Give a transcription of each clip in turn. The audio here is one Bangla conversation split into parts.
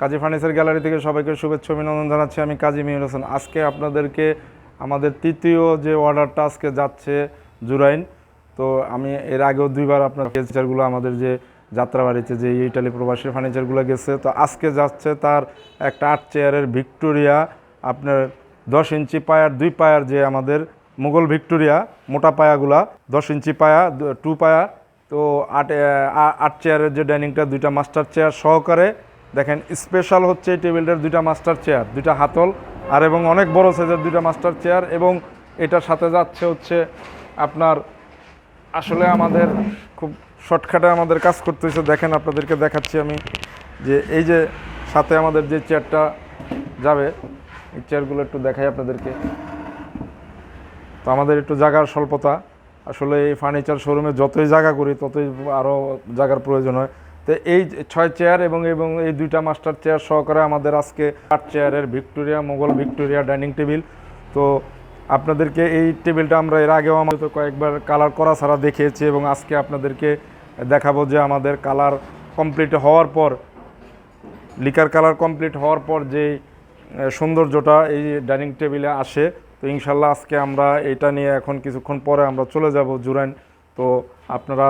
কাজী ফার্নিচার গ্যালারি থেকে সবাইকে শুভেচ্ছা, অভিনন্দন জানাচ্ছি। আমি কাজী মিহির হোসেন। আজকে আপনাদেরকে আমাদের তৃতীয় যে অর্ডারটা আজকে যাচ্ছে জুরাইন, তো আমি এর আগেও দুইবার আপনার ফার্নিচারগুলো আমাদের যে যাত্রাবাড়িতে যে ইটালি প্রবাসী ফার্নিচারগুলো গেছে, তো আজকে যাচ্ছে তার একটা আট চেয়ারের ভিক্টোরিয়া, আপনার দশ ইঞ্চি পায়ার, দুই পায়ার যে আমাদের মুঘল ভিক্টোরিয়া, মোটা পায়াগুলা, দশ ইঞ্চি পায়া টু পায়া, তো আট আট চেয়ারের যে ডাইনিংটা, দুইটা মাস্টার চেয়ার সহকারে দেখেন স্পেশাল হচ্ছে এই টেবিলটার দুইটা মাস্টার চেয়ার দুইটা হাতল, আর এবং অনেক বড় সাইজের দুইটা মাস্টার চেয়ার এবং এটার সাথে যাচ্ছে হচ্ছে আপনার আসলে আমাদের খুব শর্টকাটে আমাদের কাজ করতে হয়েছে। দেখেন, আপনাদেরকে দেখাচ্ছি আমি যে এই যে সাথে আমাদের যে চেয়ারটা যাবে, এই চেয়ারগুলো একটু দেখাই আপনাদেরকে। তো আমাদের একটু জায়গার স্বল্পতা। আসলে এই ফার্নিচার শোরুমে যতই জায়গা করি, ততই আরও জায়গার প্রয়োজন হয়। তো এই ছয় চেয়ার এবং এবং এই দুইটা মাস্টার চেয়ার সহকারে আমাদের আজকে আট চেয়ারের Victoria, Mughal Victoria dining table. তো আপনাদেরকে এই টেবিলটা আমরা এর আগেও আমাদের কয়েকবার কালার করা ছাড়া দেখিয়েছি এবং আজকে আপনাদেরকে দেখাবো যে আমাদের কালার কমপ্লিট হওয়ার পর লিকার কালার কমপ্লিট হওয়ার পর যে সৌন্দর্যটা এই ডাইনিং টেবিলে আসে। তো ইনশাল্লাহ আজকে আমরা এটা নিয়ে এখন কিছুক্ষণ পরে আমরা চলে যাব জুরাইন তো আপনারা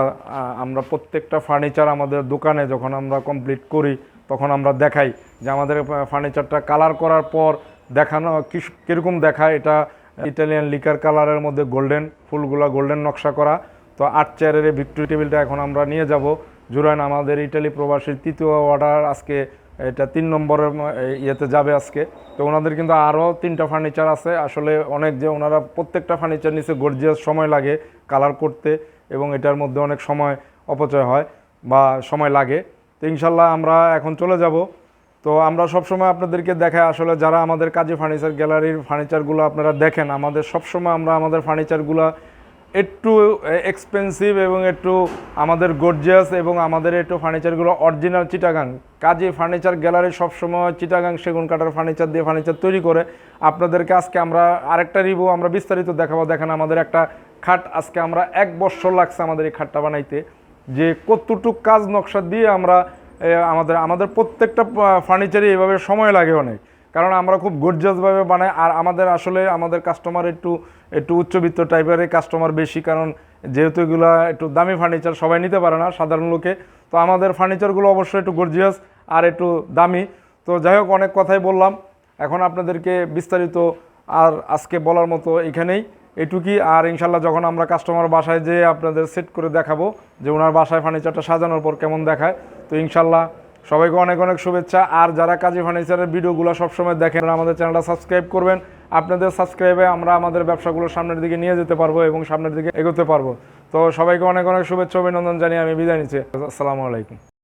আমরা প্রত্যেকটা ফার্নিচার আমাদের দোকানে যখন আমরা কমপ্লিট করি, তখন আমরা দেখাই যে আমাদের ফার্নিচারটা কালার করার পর দেখানো কীরকম দেখায়? এটা ইটালিয়ান লিকার কালারের মধ্যে গোল্ডেন ফুলগুলা গোল্ডেন নকশা করা। তো আট চেয়ারের ভিক্টোরি টেবিলটা এখন আমরা নিয়ে যাব। জুরাইন, আমাদের ইটালি প্রবাসীর তৃতীয় অর্ডার আজকে এটা তিন নম্বরের ইয়েতে যাবে আজকে। তো ওনাদের কিন্তু আরও তিনটা ফার্নিচার আছে। আসলে অনেক যে ওনারা প্রত্যেকটা ফার্নিচার নিচে গর্জিয়াস সময় লাগে কালার করতে এবং এটার মধ্যে অনেক সময় অপচয় হয় বা সময় লাগে। তো ইনশাল্লাহ আমরা এখন চলে যাব। তো আমরা সবসময় আপনাদেরকে দেখাই আসলে যারা আমাদের কাজী ফার্নিচার গ্যালারির ফার্নিচারগুলো আপনারা দেখেন, আমাদের সবসময় আমরা আমাদের ফার্নিচারগুলো একটু এক্সপেন্সিভ এবং একটু আমাদের গর্জিয়াস এবং আমাদের একটু ফার্নিচারগুলো original Chittagong Kazi furniture gallery সবসময় চিটাগাং সেগুন কাঠের ফার্নিচার দিয়ে ফার্নিচার তৈরি করে। আপনাদেরকে আজকে আমরা আরেকটা রিভিউ আমরা বিস্তারিত দেখাবো। দেখেন আমাদের একটা খাট আজকে আমরা এক বছর লাগছে আমাদের এই খাটটা বানাইতে। যে কতটুক কাজ নকশা দিয়ে আমরা আমাদের আমাদের প্রত্যেকটা ফার্নিচারই এভাবে সময় লাগে অনেক। কারণ আমরা খুব গর্জিয়াসভাবে বানাই, আর আমাদের আসলে আমাদের কাস্টমার একটু একটু উচ্চবিত্ত টাইপের কাস্টমার বেশি, কারণ যেহেতু এগুলো একটু দামি ফার্নিচার সবাই নিতে পারে না সাধারণ লোকে, তো আমাদের ফার্নিচারগুলো অবশ্যই একটু গর্জিয়াস আর একটু দামি। তো যাই হোক, অনেক কথাই বললাম। এখন আপনাদেরকে বিস্তারিত আর আজকে বলার মতো এখানেই এটুকুই। আর ইনশাল্লাহ যখন আমরা কাস্টমার বাসায় যেয়ে আপনাদের সেট করে দেখাবো যে ওনার বাসায় ফার্নিচারটা সাজানোর পর কেমন দেখায়, তো ইনশাল্লাহ সবাইকে অনেক অনেক শুভেচ্ছা। আর যারা কাজী ফার্নিচারের ভিডিওগুলো সবসময় দেখেন আমাদের চ্যানেলটা সাবস্ক্রাইব করবেন। আপনাদের সাবস্ক্রাইবে আমরা আমাদের ব্যবসাগুলো সামনের দিকে নিয়ে যেতে পারব এবং সামনের দিকে এগোতে পারব। তো সবাইকে অনেক অনেক শুভেচ্ছা, অভিনন্দন জানিয়ে আমি বিদায় নিচ্ছি। আসসালামু আলাইকুম।